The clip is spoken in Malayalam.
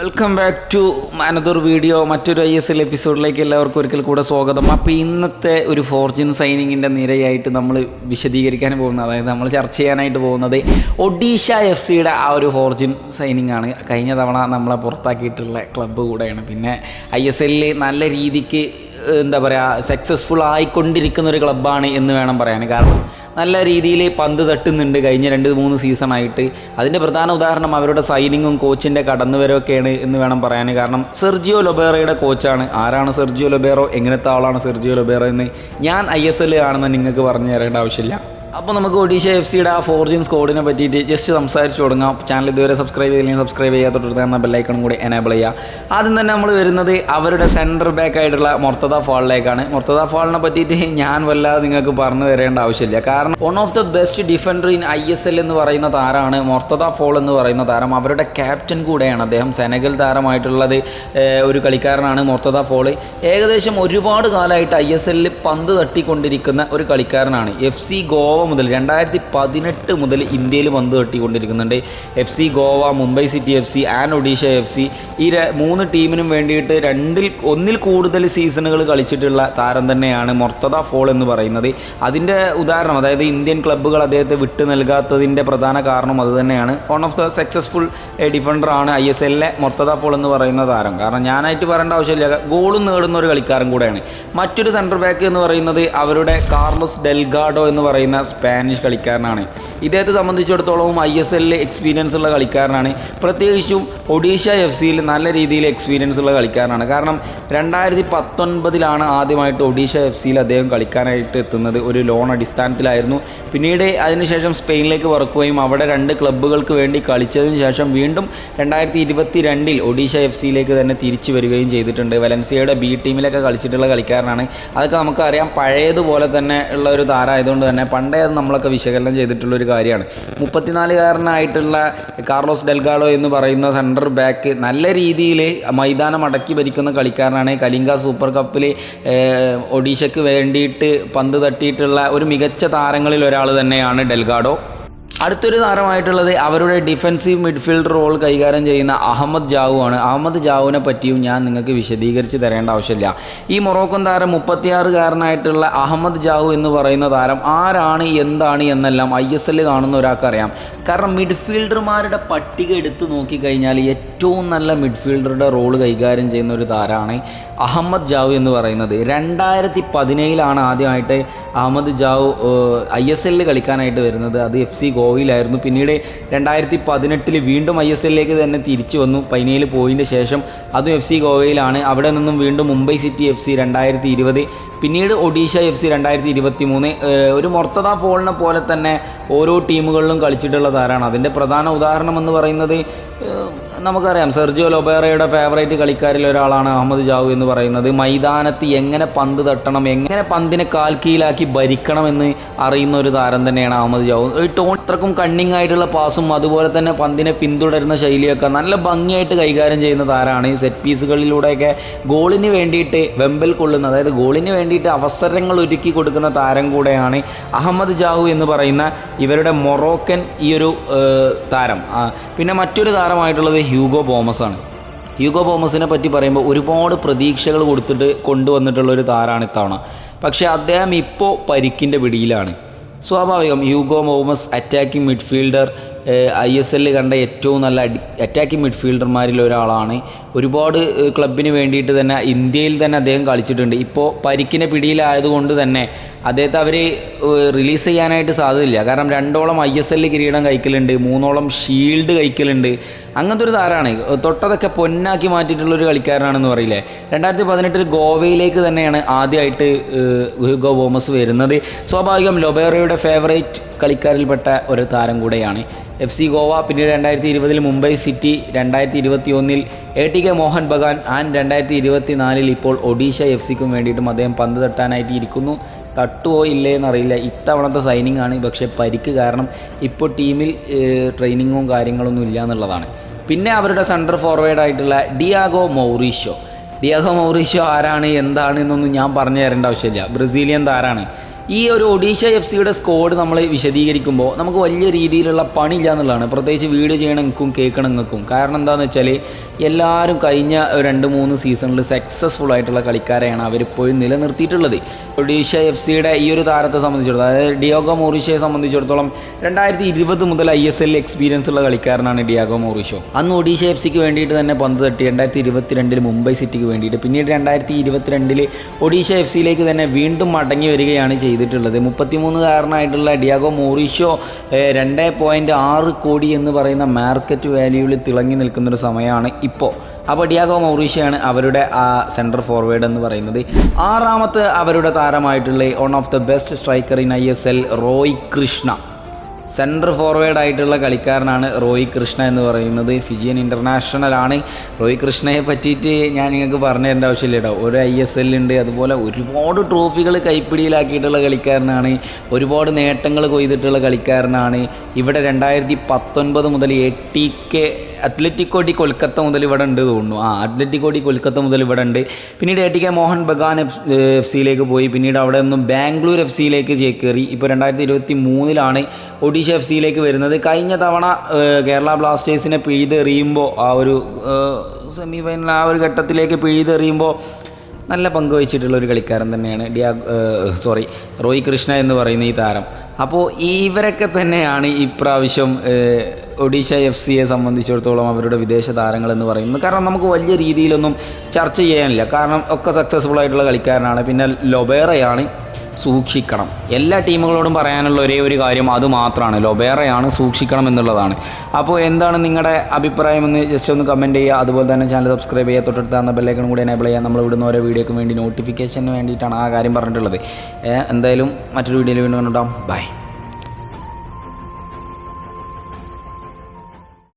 Welcome back to another video മറ്റൊരു ഐ എസ് എൽ എപ്പിസോഡിലേക്ക് എല്ലാവർക്കും ഒരിക്കൽ കൂടെ സ്വാഗതം. അപ്പോൾ ഇന്നത്തെ ഒരു ഫോർജിൻ സൈനിങ്ങിന്റെ നിരയായിട്ട് നമ്മൾ വിശദീകരിക്കാൻ പോകുന്നത്. അതായത് നമ്മൾ ചർച്ച ചെയ്യാനായിട്ട് പോകുന്നത് ഒഡീഷ എഫ് സിയുടെ ആ ഒരു ഫോർജിൻ സൈനിങ് ആണ്. കഴിഞ്ഞ തവണ നമ്മളെ പുറത്താക്കിയിട്ടുള്ള ക്ലബ്ബ് കൂടെയാണ്. പിന്നെ ഐ എസ് എല്ലിൽ നല്ല രീതിക്ക് എന്താ പറയുക സക്സസ്ഫുൾ ആയിക്കൊണ്ടിരിക്കുന്ന ഒരു ക്ലബ്ബാണ് എന്ന് വേണം പറയാൻ. കാരണം നല്ല രീതിയിൽ പന്ത് തട്ടുന്നുണ്ട് കഴിഞ്ഞ രണ്ട് മൂന്ന് സീസണായിട്ട് അതിന്റെ പ്രധാന ഉദാഹരണം അവരുടെ സൈനിങ്ങും കോച്ചിന്റെ കടന്നുവരവൊക്കെയാണ് എന്ന് വേണം പറയാൻ. കാരണം സെർജിയോ ലൊബേറയുടെ കോച്ചാണ് ആരാണ് സെർജിയോ ലൊബേറോ? എങ്ങനത്തെ ആളാണ് സെർജിയോ ലൊബേറോ എന്ന് ഞാൻ ഐ എസ് എൽ ആണെന്ന് നിങ്ങൾക്ക് പറഞ്ഞു തരേണ്ട ആവശ്യമില്ല. അപ്പോൾ നമുക്ക് ഒഡീഷ എഫ് സിയുടെ ആ ഫോർജിൻ സ്കോഡിനെ പറ്റിയിട്ട് ജസ്റ്റ് സംസാരിച്ചു തുടങ്ങാം. ചാനൽ ഇതുവരെ സബ്സ്ക്രൈബ് ചെയ്തില്ലെങ്കിൽ സബ്സ്ക്രൈബ് ചെയ്യാത്ത തൊട്ട് ബെല്ലൈക്കണം കൂടി എനേബിൾ ചെയ്യുക. ആദ്യം തന്നെ നമ്മൾ വരുന്നത് അവരുടെ സെന്റർ ബാക്ക് ആയിട്ടുള്ള മൊർത്തദ ഫാളിലേക്കാണ് മൊർത്തദ ഫാളിനെ പറ്റിയിട്ട് ഞാൻ വല്ലാതെ നിങ്ങൾക്ക് പറഞ്ഞു തരേണ്ട ആവശ്യമില്ല. കാരണം one of the best defender in I S L എന്ന് പറയുന്ന താരമാണ് മൊർത്തദ ഫോൾ എന്ന് പറയുന്ന താരം. അവരുടെ ക്യാപ്റ്റൻ കൂടെയാണ് അദ്ദേഹം. സെനഗൽ താരമായിട്ടുള്ളത് ഒരു കളിക്കാരനാണ് മൊർത്തദ ഫോൾ ഏകദേശം ഒരുപാട് കാലമായിട്ട് ഐ എസ് എല്ലിൽ പന്ത് തട്ടിക്കൊണ്ടിരിക്കുന്ന ഒരു കളിക്കാരനാണ്. എഫ് സി ഗോവ മുതൽ രണ്ടായിരത്തി പതിനെട്ട് മുതൽ ഇന്ത്യയിൽ പന്ത് തട്ടിക്കൊണ്ടിരിക്കുന്നുണ്ട്. F C Goa Mumbai city F C and Odisha F C. ഈ മൂന്ന് ടീമിനും വേണ്ടിയിട്ട് രണ്ടിൽ ഒന്നിൽ കൂടുതൽ സീസണുകൾ കളിച്ചിട്ടുള്ള താരം തന്നെയാണ് മൊർത്തദ ഫോൾ എന്ന് പറയുന്നത്. അതിന്റെ ഉദാഹരണം അതായത് ഇന്ത്യൻ ക്ലബ്ബുകൾ അദ്ദേഹത്തെ വിട്ടു നൽകാത്തതിന്റെ പ്രധാന കാരണം അതുതന്നെയാണ് one of the successful defender ആണ് ഐ എസ് എല്ലിലെ മൊർത്തദ ഫോൾ എന്ന് പറയുന്ന താരം. കാരണം ഞാനായിട്ട് പറയേണ്ട ആവശ്യമില്ല. ഗോളും നേടുന്ന ഒരു കളിക്കാരൻ കൂടെയാണ്. മറ്റൊരു സെന്റർ ബാക്ക് എന്ന് പറയുന്നത് അവരുടെ കാർലോസ് ഡെൽഗാഡോ എന്ന് പറയുന്ന സ്പാനിഷ് കളിക്കാരനാണ്. ഇദ്ദേഹത്തെ സംബന്ധിച്ചിടത്തോളം ഐ എസ് എല്ലിൽ എക്സ്പീരിയൻസ് ഉള്ള കളിക്കാരനാണ്. പ്രത്യേകിച്ചും ഒഡീഷ എഫ് സിയിൽ നല്ല രീതിയിൽ എക്സ്പീരിയൻസ് ഉള്ള കളിക്കാരനാണ്. കാരണം രണ്ടായിരത്തി പത്തൊൻപതിലാണ് ആദ്യമായിട്ട് ഒഡീഷ എഫ് സിയിൽ അദ്ദേഹം കളിക്കാനായിട്ട് എത്തുന്നത്. ഒരു ലോൺ അടിസ്ഥാനത്തിലായിരുന്നു. പിന്നീട് അതിനുശേഷം സ്പെയിനിലേക്ക് പറക്കുകയും അവിടെ രണ്ട് ക്ലബ്ബുകൾക്ക് വേണ്ടി കളിച്ചതിന് ശേഷം വീണ്ടും രണ്ടായിരത്തി ഇരുപത്തി രണ്ടിൽ ഒഡീഷ എഫ് സിയിലേക്ക് തന്നെ തിരിച്ചു വരികയും ചെയ്തിട്ടുണ്ട്. വലൻസിയയുടെ ബി ടീമിലൊക്കെ കളിച്ചിട്ടുള്ള കളിക്കാരനാണ്. അതൊക്കെ നമുക്കറിയാം. പഴയതുപോലെ തന്നെ ഉള്ള ഒരു താരമായതുകൊണ്ട് തന്നെ പണ്ടേ അത് നമ്മളൊക്കെ വിശകലനം ചെയ്തിട്ടുള്ള ഒരു കാര്യമാണ്. മുപ്പത്തിനാലുകാരനായിട്ടുള്ള കാർലോസ് ഡെൽഗാഡോ എന്ന് പറയുന്ന സെന്റർ ബാക്ക് നല്ല രീതിയിൽ മൈതാനം അടക്കി ഭരിക്കുന്ന കളിക്കാരനാണ്. കലിംഗ സൂപ്പർ കപ്പിൽ ഒഡീഷയ്ക്ക് വേണ്ടിയിട്ട് പന്ത് തട്ടിയിട്ടുള്ള ഒരു മികച്ച താരങ്ങളിൽ ഒരാൾ തന്നെയാണ് ഡെൽഗാഡോ. അടുത്തൊരു താരമായിട്ടുള്ളത് അവരുടെ ഡിഫൻസീവ് മിഡ്ഫീൽഡ് റോൾ കൈകാര്യം ചെയ്യുന്ന അഹമ്മദ് ജാവു ആണ്. അഹമ്മദ് ജാവുവിനെ പറ്റിയും ഞാൻ നിങ്ങൾക്ക് വിശദീകരിച്ച് തരേണ്ട ആവശ്യമില്ല. ഈ മൊറോക്കൻ താരം മുപ്പത്തിയാറുകാരനായിട്ടുള്ള അഹമ്മദ് ജാവു എന്ന് പറയുന്ന താരം ആരാണ് എന്താണ് എന്നെല്ലാം ഐ എസ് എൽ കാണുന്ന ഒരാൾക്കറിയാം. കാരണം മിഡ്ഫീൽഡർമാരുടെ പട്ടിക എടുത്തു നോക്കിക്കഴിഞ്ഞാൽ ഏറ്റവും നല്ല മിഡ്ഫീൽഡറുടെ റോൾ കൈകാര്യം ചെയ്യുന്ന ഒരു താരമാണ് അഹമ്മദ് ജാവു എന്ന് പറയുന്നത്. രണ്ടായിരത്തി പതിനേഴിലാണ് ആദ്യമായിട്ട് അഹമ്മദ് ജാവു ഐ എസ് എല്ലിൽ കളിക്കാനായിട്ട് വരുന്നത്. അത് എഫ് സി ഗോവയിലായിരുന്നു. പിന്നീട് രണ്ടായിരത്തി പതിനെട്ടിൽ വീണ്ടും ഐ എസ് എല്ലിലേക്ക് തന്നെ തിരിച്ചു വന്നു. പൈനയിൽ പോയതിന് ശേഷം അതും എഫ് സി ഗോവയിലാണ്. അവിടെ നിന്നും വീണ്ടും മുംബൈ സിറ്റി എഫ് സി രണ്ടായിരത്തി ഇരുപത് പിന്നീട് ഒഡീഷ എഫ് സി രണ്ടായിരത്തി ഇരുപത്തി മൂന്ന് ഒരു മൊർത്തദ ഫോളിനെ പോലെ തന്നെ ഓരോ ടീമുകളിലും കളിച്ചിട്ടുള്ള താരമാണ്. അതിന്റെ പ്രധാന ഉദാഹരണം എന്ന് പറയുന്നത് നമുക്കറിയാം സെർജിയോ ലൊബേറയുടെ ഫേവറേറ്റ് കളിക്കാരിൽ ഒരാളാണ് അഹമ്മദ് ജാവു എന്ന് പറയുന്നത്. മൈതാനത്ത് എങ്ങനെ പന്ത് തട്ടണം എങ്ങനെ പന്തിനെ കാൽ കീഴിലാക്കി ഭരിക്കണം എന്ന് അറിയുന്ന ഒരു താരം തന്നെയാണ് അഹമ്മദ് ജാവു. ടോൺ അത്രക്കും കണ്ണിങ് ആയിട്ടുള്ള പാസും അതുപോലെ തന്നെ പന്തിനെ പിന്തുടരുന്ന ശൈലിയൊക്കെ നല്ല ഭംഗിയായിട്ട് കൈകാര്യം ചെയ്യുന്ന താരമാണ് ഈ സെറ്റ് പീസുകളിലൂടെയൊക്കെ ഗോളിന് വേണ്ടിയിട്ട് വെമ്പൽ കൊള്ളുന്ന അതായത് ഗോളിന് വേണ്ടിയിട്ട് അവസരങ്ങൾ ഒരുക്കി കൊടുക്കുന്ന താരം കൂടെയാണ് അഹമ്മദ് ജാഹു എന്ന് പറയുന്ന ഇവരുടെ മൊറോക്കൻ ഈ ഒരു താരം. പിന്നെ മറ്റൊരു താരമായിട്ടുള്ളത് ഹ്യൂഗോ ബോമസ് ആണ്. ഹ്യൂഗോ ബോമസിനെ പറ്റി പറയുമ്പോൾ ഒരുപാട് പ്രതീക്ഷകൾ കൊടുത്തിട്ട് കൊണ്ടുവന്നിട്ടുള്ള ഒരു താരാണ് ഇത്തവണ. പക്ഷേ അദ്ദേഹം ഇപ്പോൾ പരിക്കിന്റെ പിടിയിലാണ്. സ്വാഭാവികം Hugo Boumous attacking midfielder I S എല്ലിൽ കണ്ട ഏറ്റവും നല്ല അറ്റാക്കിംഗ് മിഡ്ഫീൽഡർമാരിൽ ഒരാളാണ് ഒരുപാട് ക്ലബിന് വേണ്ടിയിട്ട് തന്നെ ഇന്ത്യയിൽ തന്നെ അദ്ദേഹം കളിച്ചിട്ടുണ്ട്. ഇപ്പോൾ പരിക്കിന് പിടിയിലായതുകൊണ്ട് തന്നെ അദ്ദേഹത്തെ അവർ റിലീസ് ചെയ്യാനായിട്ട് സാധ്യതയില്ല. കാരണം രണ്ടോളം ഐ എസ് എല്ലിൽ കിരീടം കഴിക്കലുണ്ട് മൂന്നോളം ഷീൽഡ് കഴിക്കലുണ്ട് അങ്ങനത്തെ ഒരു താരമാണ് തൊട്ടതൊക്കെ പൊന്നാക്കി മാറ്റിയിട്ടുള്ള ഒരു കളിക്കാരനാണെന്ന് പറയില്ലേ? രണ്ടായിരത്തി പതിനെട്ടിൽ ഗോവയിലേക്ക് തന്നെയാണ് ആദ്യമായിട്ട് ഹ്യൂഗോ ബോമസ് വരുന്നത്. സ്വാഭാവികം ലൊബേറയുടെ ഫേവറേറ്റ് കളിക്കാരിൽപ്പെട്ട ഒരു താരം കൂടെയാണ്. എഫ് സി ഗോവ പിന്നീട് രണ്ടായിരത്തി ഇരുപതിൽ മുംബൈ സിറ്റി രണ്ടായിരത്തി ഇരുപത്തി ഒന്നിൽ A T K Mohun Bagan and രണ്ടായിരത്തി ഇരുപത്തി നാലിൽ ഇപ്പോൾ ഒഡീഷ എഫ് സിക്കും വേണ്ടിയിട്ടും അദ്ദേഹം പന്ത് തട്ടാനായിട്ട് ഇരിക്കുന്നു. തട്ടുവോ ഇല്ലേ എന്നറിയില്ല. ഇത്തവണത്തെ സൈനിങ് ആണ്. പക്ഷേ പരിക്ക് കാരണം ഇപ്പോൾ ടീമിൽ ട്രെയിനിങ്ങും കാര്യങ്ങളൊന്നും ഇല്ല എന്നുള്ളതാണ്. പിന്നെ അവരുടെ സെൻട്രൽ ഫോർവേഡ് ആയിട്ടുള്ള ഡിയാഗോ മൗറീഷോ ഡിയാഗോ മൗറീഷോ ആരാണ്? എന്താണ്? എന്നൊന്നും ഞാൻ പറഞ്ഞു തരേണ്ട ആവശ്യമില്ല. ബ്രസീലിയൻ താരാണ്. ഈ ഒരു ഒഡീഷ എഫ് സിയുടെ സ്കോഡ് നമ്മൾ വിശദീകരിക്കുമ്പോൾ നമുക്ക് വലിയ രീതിയിലുള്ള പണിയില്ല എന്നുള്ളതാണ്. പ്രത്യേകിച്ച് വീഡിയോ ചെയ്യണമെങ്കിലും കേൾക്കണമെങ്കിലും കാരണം എന്താണെന്ന് വെച്ചാൽ എല്ലാവരും കഴിഞ്ഞ രണ്ട് മൂന്ന് സീസണിൽ സക്സസ്ഫുൾ ആയിട്ടുള്ള കളിക്കാരെയാണ് അവരിപ്പോഴും നിലനിർത്തിയിട്ടുള്ളത്. ഒഡീഷ എഫ് സിയുടെ ഈ ഒരു താരത്തെ സംബന്ധിച്ചിടത്തോളം അതായത് ഡിയോഗോ മോറിഷയെ സംബന്ധിച്ചിടത്തോളം രണ്ടായിരത്തി ഇരുപത് മുതൽ ഐ എസ് എൽ എക്സ്പീരിയൻസ് ഉള്ള കളിക്കാരനാണ് ഡിയാഗോ മോറിഷോ. അന്ന് ഒഡീഷ എഫ് സിക്ക് വേണ്ടിയിട്ട് തന്നെ പന്ത് തട്ടി രണ്ടായിരത്തി ഇരുപത്തിരണ്ടിൽ മുംബൈ സിറ്റിക്ക് വേണ്ടിയിട്ട്. പിന്നീട് രണ്ടായിരത്തി ഇരുപത്തിരണ്ടിൽ ഒഡീഷ എഫ് സിയിലേക്ക് തന്നെ വീണ്ടും മടങ്ങി വരികയാണ് ചെയ്തിട്ടുള്ളത്. മുപ്പത്തിമൂന്നുകാരനായിട്ടുള്ള ഡിയാഗോ മോറിഷോ രണ്ട് പോയിന്റ് ആറ് കോടി എന്ന് പറയുന്ന മാർക്കറ്റ് വാല്യൂവിൽ തിളങ്ങി നിൽക്കുന്നൊരു സമയമാണ് ഇപ്പോൾ അപ്പോൾ ഡിയാഗോ മോറിഷയാണ് അവരുടെ ആ സെൻട്രൽ ഫോർവേഡ് എന്ന് പറയുന്നത്. ആറാമത്തെ അവരുടെ താരമായിട്ടുള്ള one of the best striker in I S L Roy Krishna. Central forward ആയിട്ടുള്ള കളിക്കാരനാണ് റോയി കൃഷ്ണ എന്ന് പറയുന്നത്. ഫിജിയൻ ഇന്റർനാഷണൽ ആണ്. റോയി കൃഷ്ണയെ പറ്റിയിട്ട് ഞാൻ നിങ്ങൾക്ക് പറഞ്ഞു തരേണ്ട ആവശ്യമില്ല കേട്ടോ. ഒരു ഐ എസ് എൽ ഉണ്ട്. അതുപോലെ ഒരുപാട് ട്രോഫികൾ കൈപ്പിടിയിലാക്കിയിട്ടുള്ള കളിക്കാരനാണ്. ഒരുപാട് നേട്ടങ്ങൾ കൊയ്തിട്ടുള്ള കളിക്കാരനാണ്. ഇവിടെ രണ്ടായിരത്തി പത്തൊൻപത് മുതൽ A T K Atletico de Kolkata മുതൽ ഇവിടെ ഉണ്ട് തോന്നുന്നു. ആ അത്ലറ്റിക്കോ ഡി കൊൽക്കത്ത മുതൽ ഇവിടെ ഉണ്ട്. പിന്നീട് A T K Mohun Bagan F F സിയിലേക്ക് പോയി. പിന്നീട് അവിടെ നിന്നും ബാംഗ്ലൂർ എഫ് സിയിലേക്ക് ചേക്കേറി ഇപ്പോൾ രണ്ടായിരത്തി ഇരുപത്തി മൂന്നിലാണ് ഒഡീഷ എഫ് സിയിലേക്ക് വരുന്നത്. കഴിഞ്ഞ തവണ കേരള ബ്ലാസ്റ്റേഴ്സിനെ പിഴുതെറിയുമ്പോൾ ആ ഒരു സെമി ഫൈനൽ ആ ഒരു ഘട്ടത്തിലേക്ക് പിഴുതെറിയുമ്പോൾ നല്ല പങ്ക് വഹിച്ചിട്ടുള്ള ഒരു കളിക്കാരൻ തന്നെയാണ് ഡിയാ സോറി റോയ് കൃഷ്ണ എന്ന് പറയുന്ന ഈ താരം. അപ്പോൾ ഇവരൊക്കെ തന്നെയാണ് ഇപ്രാവശ്യം ഒഡീഷ എഫ് സിയെ സംബന്ധിച്ചിടത്തോളം അവരുടെ വിദേശ താരങ്ങൾ എന്ന് പറയുന്നത്. കാരണം നമുക്ക് വലിയ രീതിയിലൊന്നും ചർച്ച ചെയ്യാനില്ല. കാരണം ഒക്കെ സക്സസ്ഫുൾ ആയിട്ടുള്ള കളിക്കാരനാണ്. പിന്നെ ലൊബേറയാണ് സൂക്ഷിക്കണം. എല്ലാ ടീമുകളോടും പറയാനുള്ള ഒരേ ഒരു കാര്യം അത് മാത്രമാണ്. ലൊബേറയാണ് സൂക്ഷിക്കണം എന്നുള്ളതാണ്. അപ്പോൾ എന്താണ് നിങ്ങളുടെ അഭിപ്രായം എന്ന് ജസ്റ്റ് ഒന്ന് കമന്റ് ചെയ്യുക. അതുപോലെ തന്നെ ചാനൽ സബ്സ്ക്രൈബ് ചെയ്യുക. തൊട്ടടുത്ത് തന്ന ബെല്ലൈക്കൺ കൂടി എനേബിൾ ചെയ്യാൻ നമ്മൾ ഇവിടുന്ന് ഓരോ വീഡിയോക്ക് വേണ്ടി നോട്ടിഫിക്കേഷന് വേണ്ടിയിട്ടാണ് ആ കാര്യം പറഞ്ഞിട്ടുള്ളത്. എന്തായാലും മറ്റൊരു വീഡിയോയിൽ വീണ്ടും കണ്ടോ ബൈ